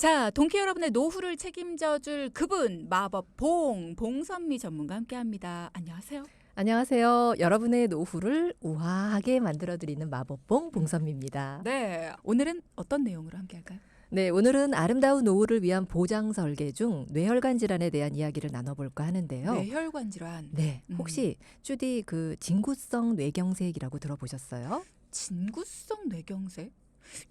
자, 동키 여러분의 노후를 책임져줄 그분 마법 봉 봉선미 전문가 함께합니다. 안녕하세요. 안녕하세요. 여러분의 노후를 우아하게 만들어드리는 마법봉 봉선미입니다. 네, 오늘은 어떤 내용으로 함께할까요? 네, 오늘은 아름다운 노후를 위한 보장 설계 중 뇌혈관 질환에 대한 이야기를 나눠볼까 하는데요. 뇌혈관 질환, 네, 음. 혹시 주디 그 진구성 뇌경색이라고 들어보셨어요? 진구성 뇌경색.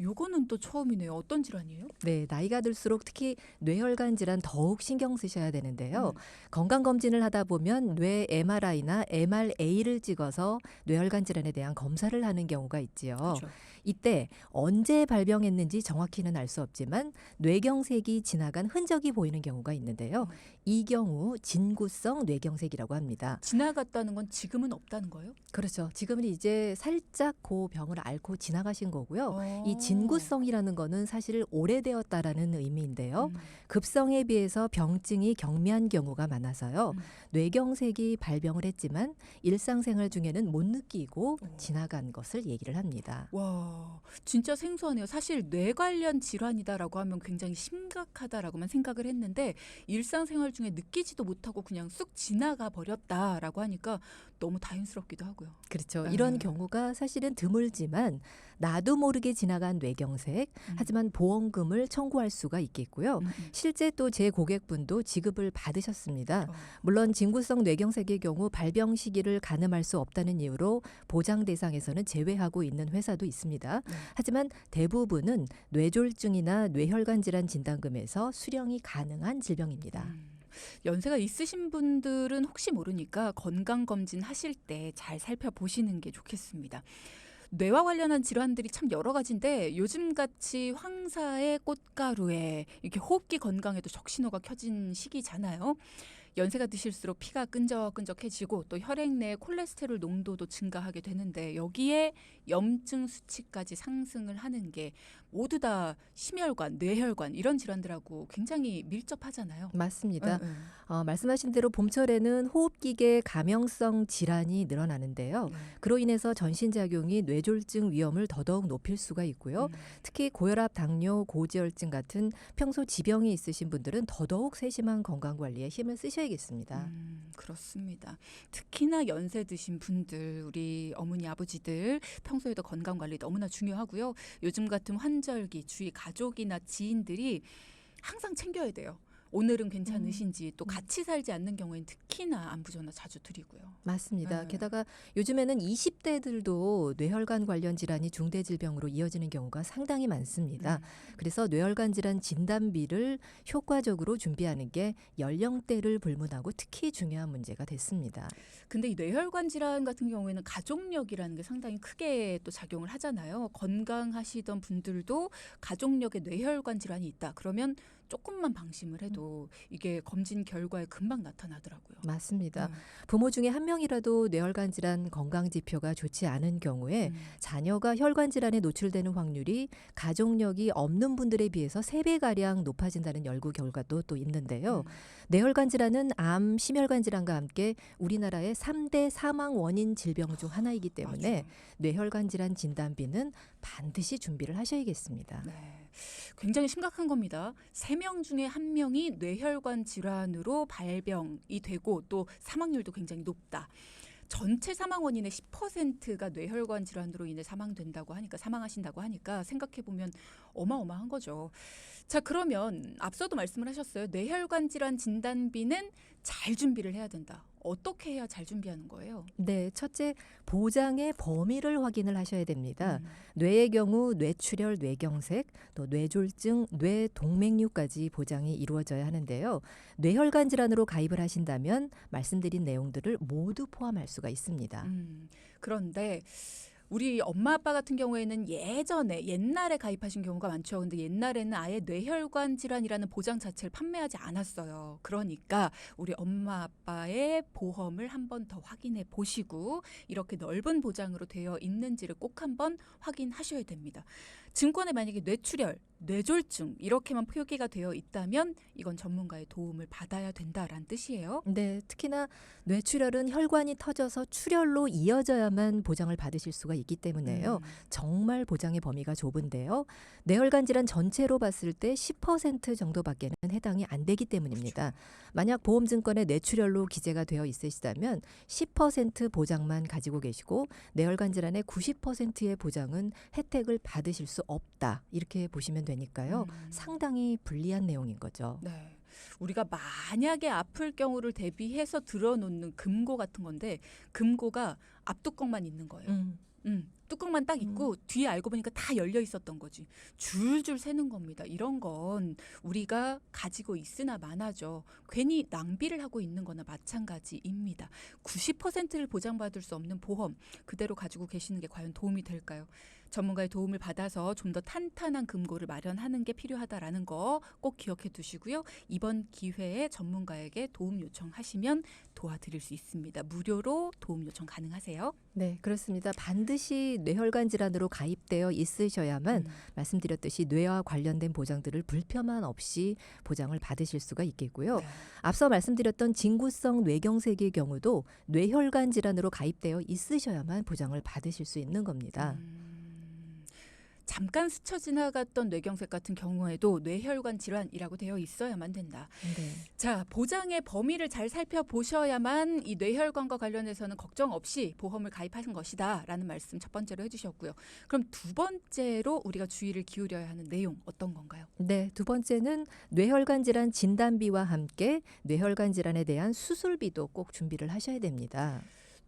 요거는 또 처음이네요. 어떤 질환이에요? 네, 나이가 들수록 특히 뇌혈관 질환 더욱 신경 쓰셔야 되는데요. 음. 건강 검진을 하다 보면 뇌 MRI나 MRA를 찍어서 뇌혈관 질환에 대한 검사를 하는 경우가 있지요. 그렇죠. 이때 언제 발병했는지 정확히는 알 수 없지만 뇌경색이 지나간 흔적이 보이는 경우가 있는데요. 음. 이 경우 진구성 뇌경색이라고 합니다. 지나갔다는 건 지금은 없다는 거예요? 그렇죠. 지금은 이제 살짝 그 병을 앓고 지나가신 거고요. 어. 이 진구성이라는 거는 사실 오래되었다라는 의미인데요. 음. 급성에 비해서 병증이 경미한 경우가 많아서요. 음. 뇌경색이 발병을 했지만 일상생활 중에는 못 느끼고 오. 지나간 것을 얘기를 합니다. 와, 진짜 생소하네요. 사실 뇌 관련 질환이다라고 하면 굉장히 심각하다라고만 생각을 했는데 일상생활 중에 느끼지도 못하고 그냥 쑥 지나가 버렸다라고 하니까 너무 다행스럽기도 하고요. 그렇죠. 네. 이런 경우가 사실은 드물지만 나도 모르게 지나 간 뇌경색 음. 하지만 보험금을 청구할 수가 있겠고요. 음, 음. 실제 또 제 고객분도 지급을 받으셨습니다. 어. 물론 진구성 뇌경색의 경우 발병 시기를 가늠할 수 없다는 이유로 보장 대상에서는 제외하고 있는 회사도 있습니다. 네. 하지만 대부분은 뇌졸중이나 뇌혈관 질환 진단금에서 수령이 가능한 질병입니다. 음. 연세가 있으신 분들은 혹시 모르니까 건강 검진 하실 때 잘 살펴보시는 게 좋겠습니다. 뇌와 관련한 질환들이 참 여러 가지인데 요즘 같이 황사의 꽃가루에 이렇게 호흡기 건강에도 적신호가 켜진 시기잖아요. 연세가 드실수록 피가 끈적끈적해지고 또 혈액 내 콜레스테롤 농도도 증가하게 되는데 여기에 염증 수치까지 상승을 하는 게 모두 다 심혈관, 뇌혈관 이런 질환들하고 굉장히 밀접하잖아요. 맞습니다. 응, 응. 어, 말씀하신 대로 봄철에는 호흡기계 감염성 질환이 늘어나는데요. 네. 그로 인해서 전신작용이 뇌졸중 위험을 더더욱 높일 수가 있고요. 음. 특히 고혈압, 당뇨, 고지혈증 같은 평소 지병이 있으신 분들은 더더욱 세심한 건강 관리에 힘을 쓰셔야겠습니다. 음, 그렇습니다. 특히나 연세 드신 분들, 우리 어머니, 아버지들 평소에도 건강 관리 너무나 중요하고요. 요즘 같은 환 절기 주위 가족이나 지인들이 항상 챙겨야 돼요. 오늘은 괜찮으신지 또 같이 살지 않는 경우에는 특히나 안부 전화 자주 드리고요. 맞습니다. 네. 게다가 요즘에는 20대들도 뇌혈관 관련 질환이 중대 질병으로 이어지는 경우가 상당히 많습니다. 음. 그래서 뇌혈관 질환 진단비를 효과적으로 준비하는 게 연령대를 불문하고 특히 중요한 문제가 됐습니다. 근데 이 뇌혈관 질환 같은 경우에는 가족력이라는 게 상당히 크게 또 작용을 하잖아요. 건강하시던 분들도 가족력에 뇌혈관 질환이 있다. 그러면 조금만 방심을 해도 이게 검진 결과에 금방 나타나더라고요. 맞습니다. 음. 부모 중에 한 명이라도 뇌혈관 질환 건강 지표가 좋지 않은 경우에 음. 자녀가 혈관 질환에 노출되는 확률이 가족력이 없는 분들에 비해서 세 배 가량 높아진다는 연구 결과도 또 있는데요. 음. 뇌혈관 질환은 암, 심혈관 질환과 함께 우리나라의 삼대 사망 원인 질병 중 하나이기 때문에 맞아요. 뇌혈관 질환 진단비는 반드시 준비를 하셔야겠습니다. 네. 굉장히 심각한 겁니다. 세명 중에 한 명이 뇌혈관 질환으로 발병이 되고 또 사망률도 굉장히 높다. 전체 사망 원인의 10%가 뇌혈관 질환으로 인해 사망된다고 하니까 사망하신다고 하니까 생각해 보면 어마어마한 거죠. 자, 그러면 앞서도 말씀을 하셨어요. 뇌혈관 질환 진단비는 잘 준비를 해야 된다. 어떻게 해야 잘 준비하는 거예요? 네, 첫째 보장의 범위를 확인을 하셔야 됩니다. 음. 뇌의 경우 뇌출혈, 뇌경색, 또 뇌졸중, 뇌동맥류까지 보장이 이루어져야 하는데요. 뇌혈관 질환으로 가입을 하신다면 말씀드린 내용들을 모두 포함할 수가 있습니다. 음, 그런데 우리 엄마 아빠 같은 경우에는 예전에 옛날에 가입하신 경우가 많죠. 근데 옛날에는 아예 뇌혈관 질환이라는 보장 자체를 판매하지 않았어요. 그러니까 우리 엄마 아빠의 보험을 한 번 더 확인해 보시고 이렇게 넓은 보장으로 되어 있는지를 꼭 한번 확인하셔야 됩니다. 증권에 만약에 뇌출혈, 뇌졸중 이렇게만 표기가 되어 있다면 이건 전문가의 도움을 받아야 된다라는 뜻이에요. 네, 특히나 뇌출혈은 혈관이 터져서 출혈로 이어져야만 보장을 받으실 수가 있기 때문에요. 음. 정말 보장의 범위가 좁은데요. 뇌혈관 질환 전체로 봤을 때 10% 정도밖에는 해당이 안 되기 때문입니다. 만약 보험증권에 뇌출혈로 기재가 되어 있으시다면 10% 보장만 가지고 계시고 뇌혈관 질환의 90%의 보장은 혜택을 받으실 수 없다. 이렇게 보시면 되니까요. 음. 상당히 불리한 내용인 거죠. 네. 우리가 만약에 아플 경우를 대비해서 들어놓는 금고 같은 건데 금고가 앞뚜껑만 있는 거예요. 음. 음, 뚜껑만 딱 있고 뒤에 알고 보니까 다 열려 있었던 거지. 줄줄 새는 겁니다. 이런 건 우리가 가지고 있으나 마나죠. 괜히 낭비를 하고 있는 거나 마찬가지입니다. 90%를 보장받을 수 없는 보험 그대로 가지고 계시는 게 과연 도움이 될까요? 전문가의 도움을 받아서 좀 더 탄탄한 금고를 마련하는 게 필요하다라는 거 꼭 기억해 두시고요. 이번 기회에 전문가에게 도움 요청하시면 도와드릴 수 있습니다. 무료로 도움 요청 가능하세요. 네, 그렇습니다. 반드시 뇌혈관 질환으로 가입되어 있으셔야만 음. 말씀드렸듯이 뇌와 관련된 보장들을 불편함 없이 보장을 받으실 수가 있겠고요. 네. 앞서 말씀드렸던 진구성 뇌경색의 경우도 뇌혈관 질환으로 가입되어 있으셔야만 보장을 받으실 수 있는 겁니다. 음, 잠깐 스쳐 지나갔던 뇌경색 같은 경우에도 뇌혈관 질환이라고 되어 있어야만 된다. 네. 자, 보장의 범위를 잘 살펴보셔야만 이 뇌혈관과 관련해서는 걱정 없이 보험을 가입하신 것이다라는 말씀 첫 번째로 해주셨고요. 그럼 두 번째로 우리가 주의를 기울여야 하는 내용 어떤 건가요? 네, 두 번째는 뇌혈관 질환 진단비와 함께 뇌혈관 질환에 대한 수술비도 꼭 준비를 하셔야 됩니다.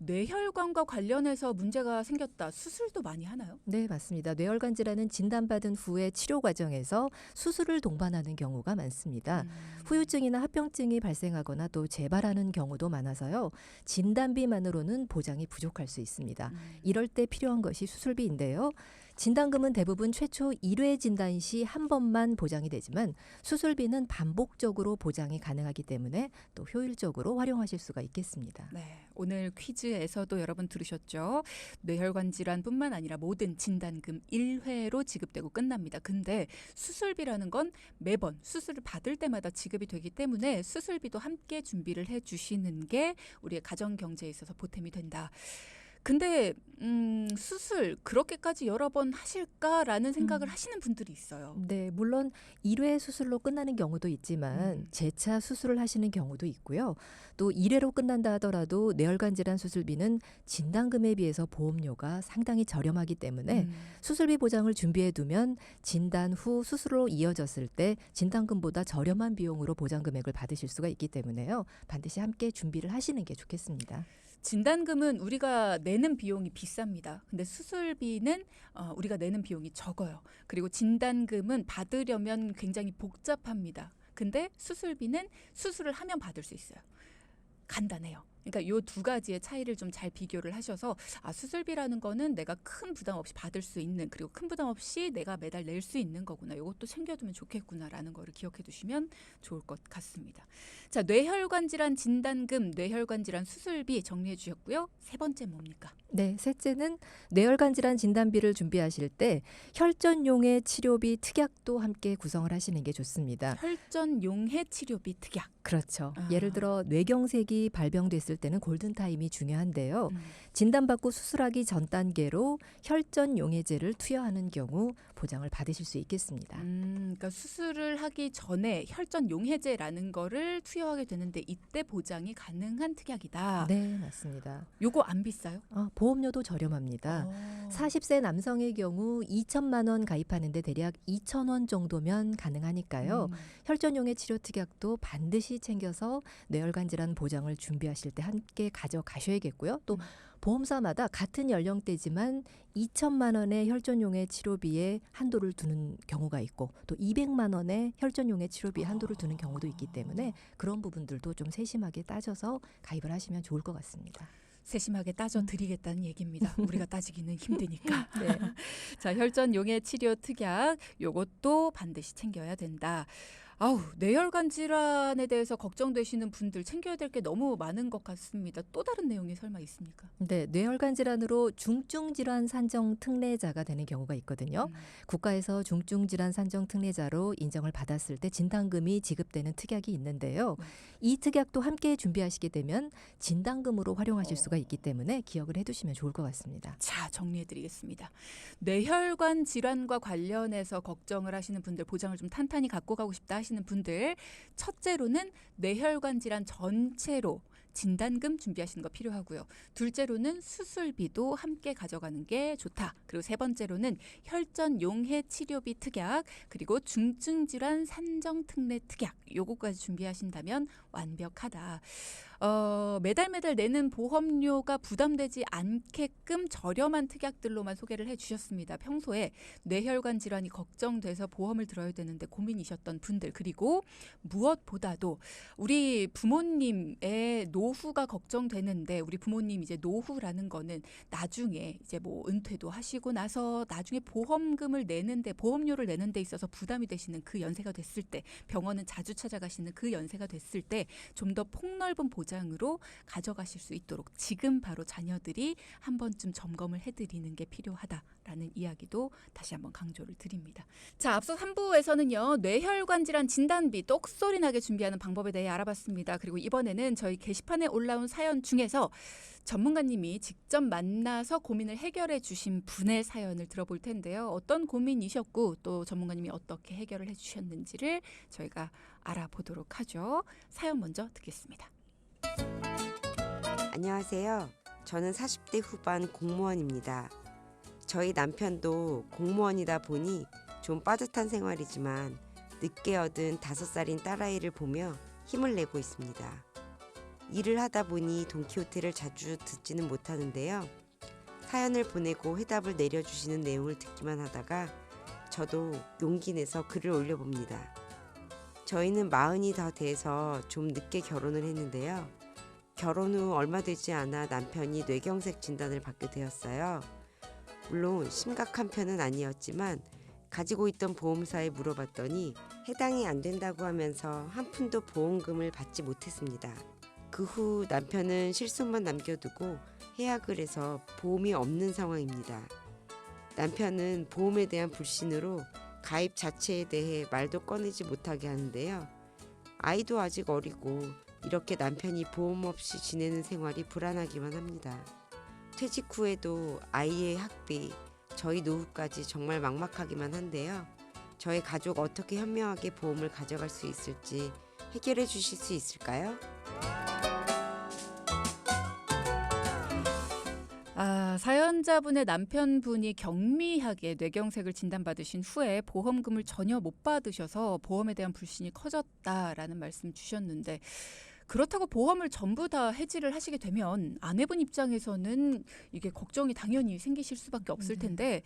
뇌혈관과 관련해서 문제가 생겼다. 수술도 많이 하나요? 네, 맞습니다. 뇌혈관 질환은 진단받은 후에 치료 과정에서 수술을 동반하는 경우가 많습니다. 음. 후유증이나 합병증이 발생하거나 또 재발하는 경우도 많아서요. 진단비만으로는 보장이 부족할 수 있습니다. 음. 이럴 때 필요한 것이 수술비인데요. 진단금은 대부분 최초 1회 진단 시 한 번만 보장이 되지만 수술비는 반복적으로 보장이 가능하기 때문에 또 효율적으로 활용하실 수가 있겠습니다. 네, 오늘 퀴즈에서도 여러분 들으셨죠? 뇌혈관 질환뿐만 아니라 모든 진단금 1회로 지급되고 끝납니다. 근데 수술비라는 건 매번 수술을 받을 때마다 지급이 되기 때문에 수술비도 함께 준비를 해 주시는 게 우리의 가정 경제에 있어서 보탬이 된다. 근데 음, 수술 그렇게까지 여러 번 하실까라는 생각을 음. 하시는 분들이 있어요. 네, 물론 1회 수술로 끝나는 경우도 있지만 음. 재차 수술을 하시는 경우도 있고요. 또 1회로 끝난다 하더라도 뇌혈관 질환 수술비는 진단금에 비해서 보험료가 상당히 저렴하기 때문에 음. 수술비 보장을 준비해 두면 진단 후 수술로 이어졌을 때 진단금보다 저렴한 비용으로 보장 금액을 받으실 수가 있기 때문에요. 반드시 함께 준비를 하시는 게 좋겠습니다. 진단금은 우리가 내는 비용이 비쌉니다. 근데 수술비는 어, 우리가 내는 비용이 적어요. 그리고 진단금은 받으려면 굉장히 복잡합니다. 근데 수술비는 수술을 하면 받을 수 있어요. 간단해요. 그러니까 요 두 가지의 차이를 좀 잘 비교를 하셔서 아 수술비라는 거는 내가 큰 부담 없이 받을 수 있는 그리고 큰 부담 없이 내가 매달 낼 수 있는 거구나. 요것도 챙겨두면 좋겠구나라는 거를 기억해 두시면 좋을 것 같습니다. 자 뇌혈관 질환 진단금, 뇌혈관 질환 수술비 정리해 주셨고요. 세 번째 뭡니까? 네, 셋째는 뇌혈관 질환 진단비를 준비하실 때 혈전용해 치료비 특약도 함께 구성을 하시는 게 좋습니다. 혈전 용해 치료비 특약. 그렇죠. 아. 예를 들어 뇌경색이 발병됐을 때는 골든 타임이 중요한데요. 음. 진단받고 수술하기 전 단계로 혈전 용해제를 투여하는 경우 보장을 받으실 수 있겠습니다. 음, 그러니까 수술을 하기 전에 혈전 용해제라는 거를 투여하게 되는데 이때 보장이 가능한 특약이다. 네, 맞습니다. 요거 안 비싸요? 아, 보험료도 저렴합니다. 어. 40세 남성의 경우 2천만 원 가입하는데 대략 2천 원 정도면 가능하니까요. 음. 혈전용의 치료 특약도 반드시 챙겨서 뇌혈관 질환 보장을 준비하실 때 함께 가져가셔야겠고요. 또 음. 보험사마다 같은 연령대지만 2천만 원의 혈전용의 치료비에 한도를 두는 경우가 있고 또 200만 원의 혈전용의 치료비에 한도를 두는 경우도 있기 때문에 그런 부분들도 좀 세심하게 따져서 가입을 하시면 좋을 것 같습니다. 세심하게 따져 드리겠다는 얘기입니다. 우리가 따지기는 힘드니까. 네. 자, 혈전 용해 치료 특약 요것도 반드시 챙겨야 된다. 아우 뇌혈관 질환에 대해서 걱정되시는 분들 챙겨야 될 게 너무 많은 것 같습니다. 또 다른 내용이 설마 있습니까? 네, 뇌혈관 질환으로 중증 질환 산정 특례자가 되는 경우가 있거든요. 음. 국가에서 중증 질환 산정 특례자로 인정을 받았을 때 진단금이 지급되는 특약이 있는데요. 네. 이 특약도 함께 준비하시게 되면 진단금으로 활용하실 어. 수가 있기 때문에 기억을 해 두시면 좋을 것 같습니다. 자 정리해 드리겠습니다. 뇌혈관 질환과 관련해서 걱정을 하시는 분들 보장을 좀 탄탄히 갖고 가고 싶다 하시는 분들 첫째로는 뇌혈관 질환 전체로 진단금 준비하시는 거 필요하고요. 둘째로는 수술비도 함께 가져가는 게 좋다. 그리고 세 번째로는 혈전 용해 치료비 특약 그리고 중증 질환 산정 특례 특약 요거까지 준비하신다면 완벽하다. 어, 매달 매달 내는 보험료가 부담되지 않게끔 저렴한 특약들로만 소개를 해주셨습니다. 평소에 뇌혈관 질환이 걱정돼서 보험을 들어야 되는데 고민이셨던 분들 그리고 무엇보다도 우리 부모님의 노후가 걱정되는데 우리 부모님 이제 노후라는 거는 나중에 이제 뭐 은퇴도 하시고 나서 나중에 보험금을 내는데 보험료를 내는 데 있어서 부담이 되시는 그 연세가 됐을 때 병원은 자주 찾아가시는 그 연세가 됐을 때 좀 더 폭넓은 보장 으로 가져가실 수 있도록 지금 바로 자녀들이 한 번쯤 점검을 해드리는 게 필요하다라는 이야기도 다시 한번 강조를 드립니다. 자, 앞서 3부에서는요, 뇌혈관 질환 진단비 똑소리 나게 준비하는 방법에 대해 알아봤습니다. 그리고 이번에는 저희 게시판에 올라온 사연 중에서 전문가님이 직접 만나서 고민을 해결해 주신 분의 사연을 들어볼 텐데요. 어떤 고민이셨고 또 전문가님이 어떻게 해결을 해 주셨는지를 저희가 알아보도록 하죠. 사연 먼저 듣겠습니다. 안녕하세요. 저는 40대 후반 공무원입니다. 저희 남편도 공무원이다 보니 좀 빠듯한 생활이지만 늦게 얻은 다섯 살인 딸아이를 보며 힘을 내고 있습니다. 일을 하다 보니 돈키호테를 자주 듣지는 못하는데요. 사연을 보내고 해답을 내려주시는 내용을 듣기만 하다가 저도 용기 내서 글을 올려봅니다. 저희는 마흔이 다 돼서 좀 늦게 결혼을 했는데요. 결혼 후 얼마 되지 않아 남편이 뇌경색 진단을 받게 되었어요. 물론 심각한 편은 아니었지만 가지고 있던 보험사에 물어봤더니 해당이 안 된다고 하면서 한 푼도 보험금을 받지 못했습니다. 그 후 남편은 실손만 남겨두고 해약을 해서 보험이 없는 상황입니다. 남편은 보험에 대한 불신으로 가입 자체에 대해 말도 꺼내지 못하게 하는데요. 아이도 아직 어리고 이렇게 남편이 보험 없이 지내는 생활이 불안하기만 합니다. 퇴직 후에도 아이의 학비, 저희 노후까지 정말 막막하기만 한데요. 저희 가족 어떻게 현명하게 보험을 가져갈 수 있을지 해결해 주실 수 있을까요? 아, 사연자분의 남편분이 경미하게 뇌경색을 진단받으신 후에 보험금을 전혀 못 받으셔서 보험에 대한 불신이 커졌다라는 말씀 주셨는데 그렇다고 보험을 전부 다 해지를 하시게 되면 아내분 입장에서는 이게 걱정이 당연히 생기실 수밖에 없을 네. 텐데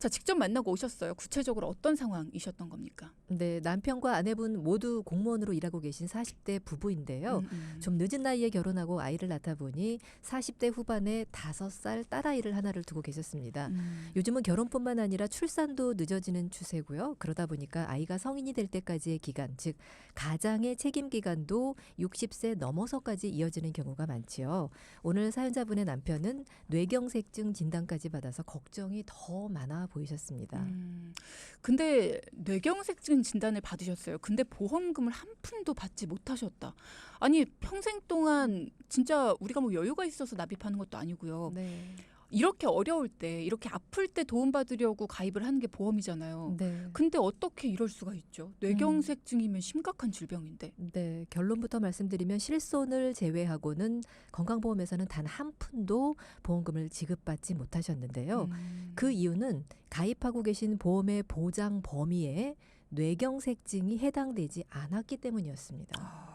자 직접 만나고 오셨어요. 구체적으로 어떤 상황이셨던 겁니까? 네, 남편과 아내분 모두 공무원으로 일하고 계신 40대 부부인데요. 음, 음. 좀 늦은 나이에 결혼하고 아이를 낳다 보니 40대 후반에 5살 딸아이를 하나를 두고 계셨습니다. 음. 요즘은 결혼뿐만 아니라 출산도 늦어지는 추세고요. 그러다 보니까 아이가 성인이 될 때까지의 기간, 즉 가장의 책임 기간도 60세 넘어서까지 이어지는 경우가 많지요. 오늘 사연자분의 남편은 뇌경색증 진단까지 받아서 걱정이 더 많아 보이셨습니다. 음, 근데 뇌경색증 진단을 받으셨어요. 근데 보험금을 한 푼도 받지 못하셨다. 아니 평생 동안 진짜 우리가 뭐 여유가 있어서 납입하는 것도 아니고요. 네. 이렇게 어려울 때, 이렇게 아플 때 도움 받으려고 가입을 하는 게 보험이잖아요. 네. 근데 어떻게 이럴 수가 있죠? 뇌경색증이면 심각한 질병인데. 네, 결론부터 말씀드리면 실손을 제외하고는 건강보험에서는 단 한 푼도 보험금을 지급받지 못하셨는데요. 음. 그 이유는 가입하고 계신 보험의 보장 범위에 뇌경색증이 해당되지 않았기 때문이었습니다. 아,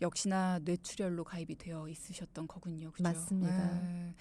역시나 뇌출혈로 가입이 되어 있으셨던 거군요. 그죠? 맞습니다. 네.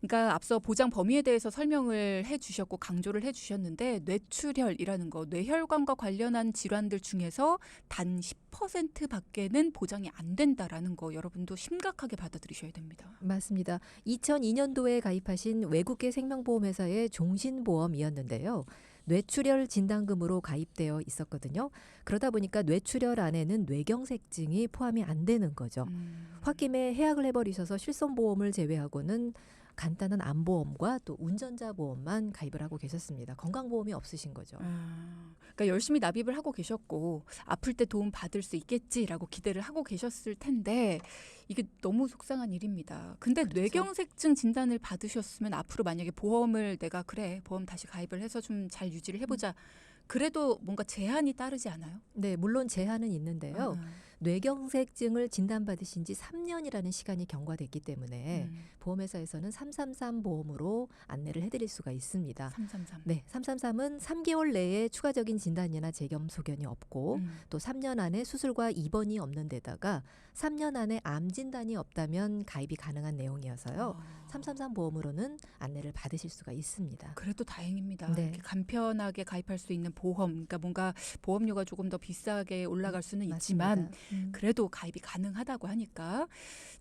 그러니까 앞서 보장 범위에 대해서 설명을 해주셨고 강조를 해주셨는데 뇌출혈이라는 거 뇌혈관과 관련한 질환들 중에서 단 10%밖에는 보장이 안 된다라는 거 여러분도 심각하게 받아들이셔야 됩니다. 맞습니다. 2002년도에 가입하신 외국계 생명보험회사의 종신보험이었는데요. 뇌출혈 진단금으로 가입되어 있었거든요. 그러다 보니까 뇌출혈 안에는 뇌경색증이 포함이 안 되는 거죠. 음. 홧김에 해약을 해버리셔서 실손보험을 제외하고는 간단한 암보험과 또 운전자 보험만 가입을 하고 계셨습니다. 건강보험이 없으신 거죠. 아, 그러니까 열심히 납입을 하고 계셨고 아플 때 도움 받을 수 있겠지라고 기대를 하고 계셨을 텐데 이게 너무 속상한 일입니다. 근데 그렇죠. 뇌경색증 진단을 받으셨으면 앞으로 만약에 보험을 내가 그래 보험 다시 가입을 해서 좀 잘 유지를 해보자. 그래도 뭔가 제한이 따르지 않아요? 네, 물론 제한은 있는데요. 아, 뇌경색증을 진단받으신 지 3년이라는 시간이 경과됐기 때문에 음, 보험회사에서는 333 보험으로 안내를 해드릴 수가 있습니다. 333. 네, 333은 3개월 내에 추가적인 진단이나 재겸 소견이 없고 음. 또 3년 안에 수술과 입원이 없는 데다가 3년 안에 암 진단이 없다면 가입이 가능한 내용이어서요. 아. 333 보험으로는 안내를 받으실 수가 있습니다. 그래도 다행입니다. 네. 간편하게 가입할 수 있는 보험, 그러니까 뭔가 보험료가 조금 더 비싸게 올라갈 수는 있지만 맞습니다. 음. 그래도 가입이 가능하다고 하니까.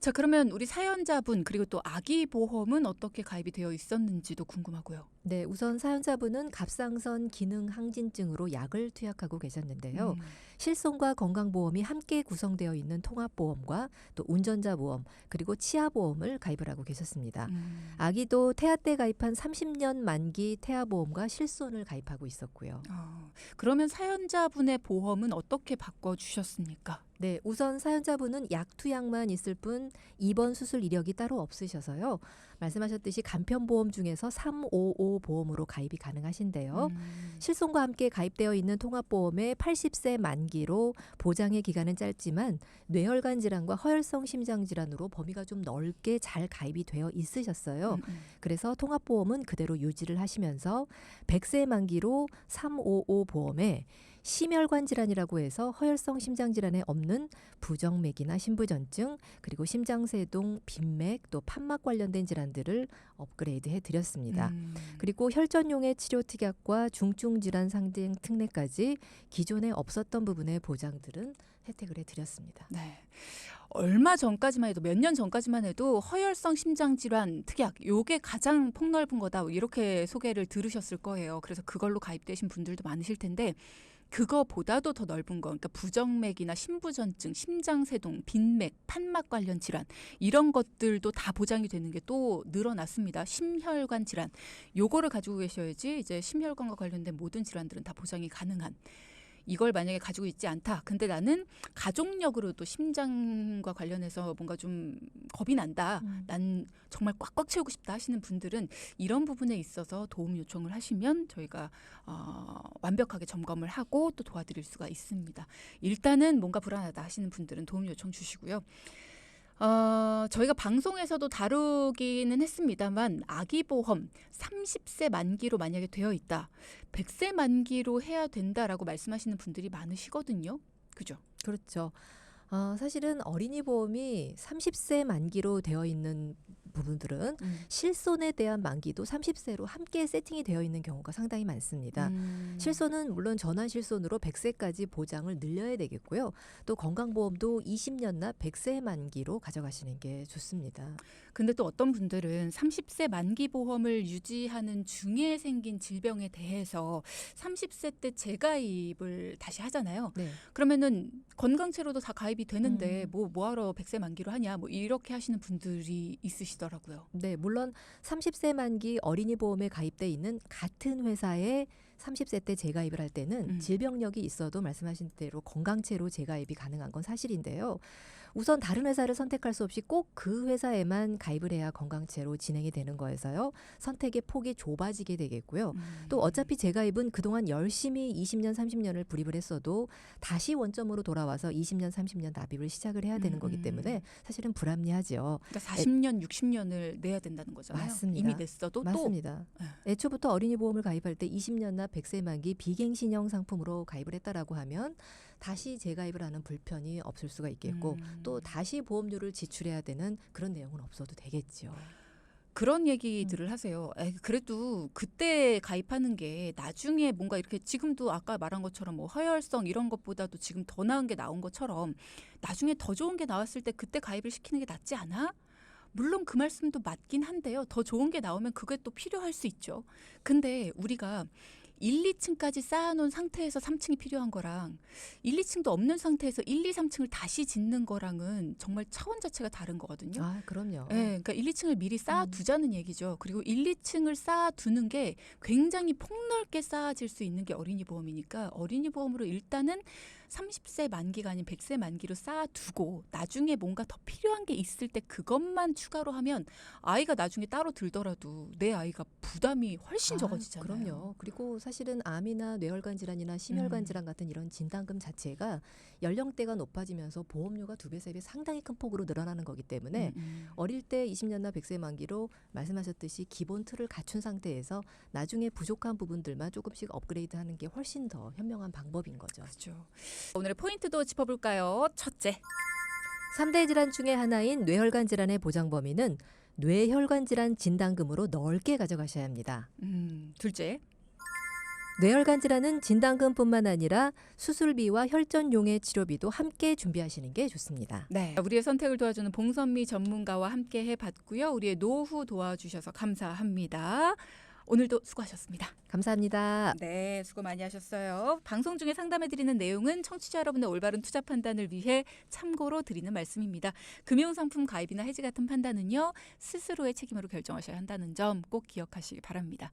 자, 그러면 우리 사연자분 그리고 또 아기 보험은 어떻게 가입이 되어 있었는지도 궁금하고요. 네, 우선 사연자분은 갑상선 기능 항진증으로 약을 투약하고 계셨는데요. 음. 실손과 건강보험이 함께 구성되어 있는 통합보험과 또 운전자 보험 그리고 치아 보험을 가입을 하고 계셨습니다. 음. 아기도 태아 때 가입한 30년 만기 태아 보험과 실손을 가입하고 있었고요. 어, 그러면 사연자분의 보험은 어떻게 바꿔 주셨습니까? 네, 우선 사연자분은 약 투약만 있을 뿐 입원 수술 이력이 따로 없으셔서요. 말씀하셨듯이 간편보험 중에서 355 보험으로 가입이 가능하신데요. 음. 실손과 함께 가입되어 있는 통합보험에 80세 만기로 보장의 기간은 짧지만 뇌혈관 질환과 허혈성 심장 질환으로 범위가 좀 넓게 잘 가입이 되어 있으셨어요. 음, 음. 그래서 통합보험은 그대로 유지를 하시면서 100세 만기로 355 보험에 심혈관 질환이라고 해서 허혈성 심장 질환에 없는 부정맥이나 심부전증 그리고 심장세동, 빈맥 또 판막 관련된 질환들을 업그레이드 해 드렸습니다. 음. 그리고 혈전용의 치료 특약과 중증 질환 상등 특례까지 기존에 없었던 부분의 보장들은 혜택을 해 드렸습니다. 네. 얼마 전까지만 해도 몇 년 전까지만 해도 허혈성 심장 질환 특약 요게 가장 폭넓은 거다 이렇게 소개를 들으셨을 거예요. 그래서 그걸로 가입되신 분들도 많으실 텐데 그거보다도 더 넓은 거, 그러니까 부정맥이나 심부전증, 심장세동, 빈맥, 판막 관련 질환 이런 것들도 다 보장이 되는 게 또 늘어났습니다. 심혈관 질환 요거를 가지고 계셔야지 이제 심혈관과 관련된 모든 질환들은 다 보장이 가능한. 이걸 만약에 가지고 있지 않다. 근데 나는 가족력으로도 심장과 관련해서 뭔가 좀 겁이 난다. 난 정말 꽉꽉 채우고 싶다 하시는 분들은 이런 부분에 있어서 도움 요청을 하시면 저희가 어, 완벽하게 점검을 하고 또 도와드릴 수가 있습니다. 일단은 뭔가 불안하다 하시는 분들은 도움 요청 주시고요. 어, 저희가 방송에서도 다루기는 했습니다만 아기 보험 30세 만기로 만약에 되어 있다. 100세 만기로 해야 된다라고 말씀하시는 분들이 많으시거든요. 그죠? 그렇죠. 어, 사실은 어린이 보험이 30세 만기로 되어 있는 부분들은 실손에 대한 만기도 30세로 함께 세팅이 되어 있는 경우가 상당히 많습니다. 음. 실손은 물론 전환 실손으로 100세까지 보장을 늘려야 되겠고요. 또 건강보험도 20년나 100세 만기로 가져가시는 게 좋습니다. 근데 또 어떤 분들은 30세 만기 보험을 유지하는 중에 생긴 질병에 대해서 30세 때 재가입을 다시 하잖아요. 네. 그러면은 건강체로도 다 가입이 되는데 음. 뭐 뭐하러 100세 만기로 하냐 뭐 이렇게 하시는 분들이 있으시더라고요. 네, 물론 30세 만기 어린이 보험에 가입돼 있는 같은 회사에 30세 때 재가입을 할 때는 음. 질병력이 있어도 말씀하신 대로 건강체로 재가입이 가능한 건 사실인데요. 우선 다른 회사를 선택할 수 없이 꼭 그 회사에만 가입을 해야 건강체로 진행이 되는 거여서요. 선택의 폭이 좁아지게 되겠고요. 음. 또 어차피 재가입은 그동안 열심히 20년, 30년을 불입을 했어도 다시 원점으로 돌아와서 20년, 30년 납입을 시작을 해야 되는 음, 거기 음. 때문에 사실은 불합리하죠. 그러니까 40년, 60년을 내야 된다는 거잖아요. 맞습니다. 이미 냈어도 맞습니다. 네. 애초부터 어린이 보험을 가입할 때 20년나 100세 만기 비갱신형 상품으로 가입을 했다라고 하면 다시 재가입을 하는 불편이 없을 수가 또 있겠고 음. 또 다시 보험료를 지출해야 되는 그런 내용은 없어도 되겠죠. 그런 음. 얘기들을 하세요. 에이, 그래도 그때 가입하는 게 나중에 뭔가 이렇게 지금도 아까 말한 것처럼 뭐 허혈성 이런 것보다도 지금 더 나은 게 나온 것처럼 나중에 더 좋은 게 나왔을 때 그때 가입을 시키는 게 낫지 않아? 물론 그 말씀도 맞긴 한데요. 더 좋은 게 나오면 그게 또 필요할 수 있죠. 근데 우리가 1, 2층까지 쌓아놓은 상태에서 3층이 필요한 거랑 1, 2층도 없는 상태에서 1, 2, 3층을 다시 짓는 거랑은 정말 차원 자체가 다른 거거든요. 아, 그럼요. 네, 그러니까 1, 2층을 미리 쌓아두자는 얘기죠. 그리고 1, 2층을 쌓아두는 게 굉장히 폭넓게 쌓아질 수 있는 게 어린이 보험이니까 어린이 보험으로 일단은 30세 만기가 아닌 100세 만기로 쌓아두고 나중에 뭔가 더 필요한 게 있을 때 그것만 추가로 하면 아이가 나중에 따로 들더라도 내 아이가 부담이 훨씬 아, 적어지잖아요. 그럼요. 그리고 사실은 암이나 뇌혈관 질환이나 심혈관 음. 질환 같은 이런 진단금 자체가 연령대가 높아지면서 보험료가 두 배, 세 배 상당히 큰 폭으로 늘어나는 거기 때문에 음, 음. 어릴 때 20년나 100세 만기로 말씀하셨듯이 기본 틀을 갖춘 상태에서 나중에 부족한 부분들만 조금씩 업그레이드 하는 게 훨씬 더 현명한 방법인 거죠. 그렇죠. 오늘의 포인트도 짚어볼까요? 첫째, 삼대 질환 중에 하나인 뇌혈관 질환의 보장 범위는 뇌혈관 질환 진단금으로 넓게 가져가셔야 합니다. 음, 둘째, 뇌혈관 질환은 진단금뿐만 아니라 수술비와 혈전용의 치료비도 함께 준비하시는 게 좋습니다. 네, 우리의 선택을 도와주는 봉선미 전문가와 함께 해봤고요. 우리의 노후 도와주셔서 감사합니다. 오늘도 수고하셨습니다. 감사합니다. 네, 수고 많이 하셨어요. 방송 중에 상담해 드리는 내용은 청취자 여러분의 올바른 투자 판단을 위해 참고로 드리는 말씀입니다. 금융 상품 가입이나 해지 같은 판단은요 스스로의 책임으로 결정하셔야 한다는 점 꼭 기억하시기 바랍니다.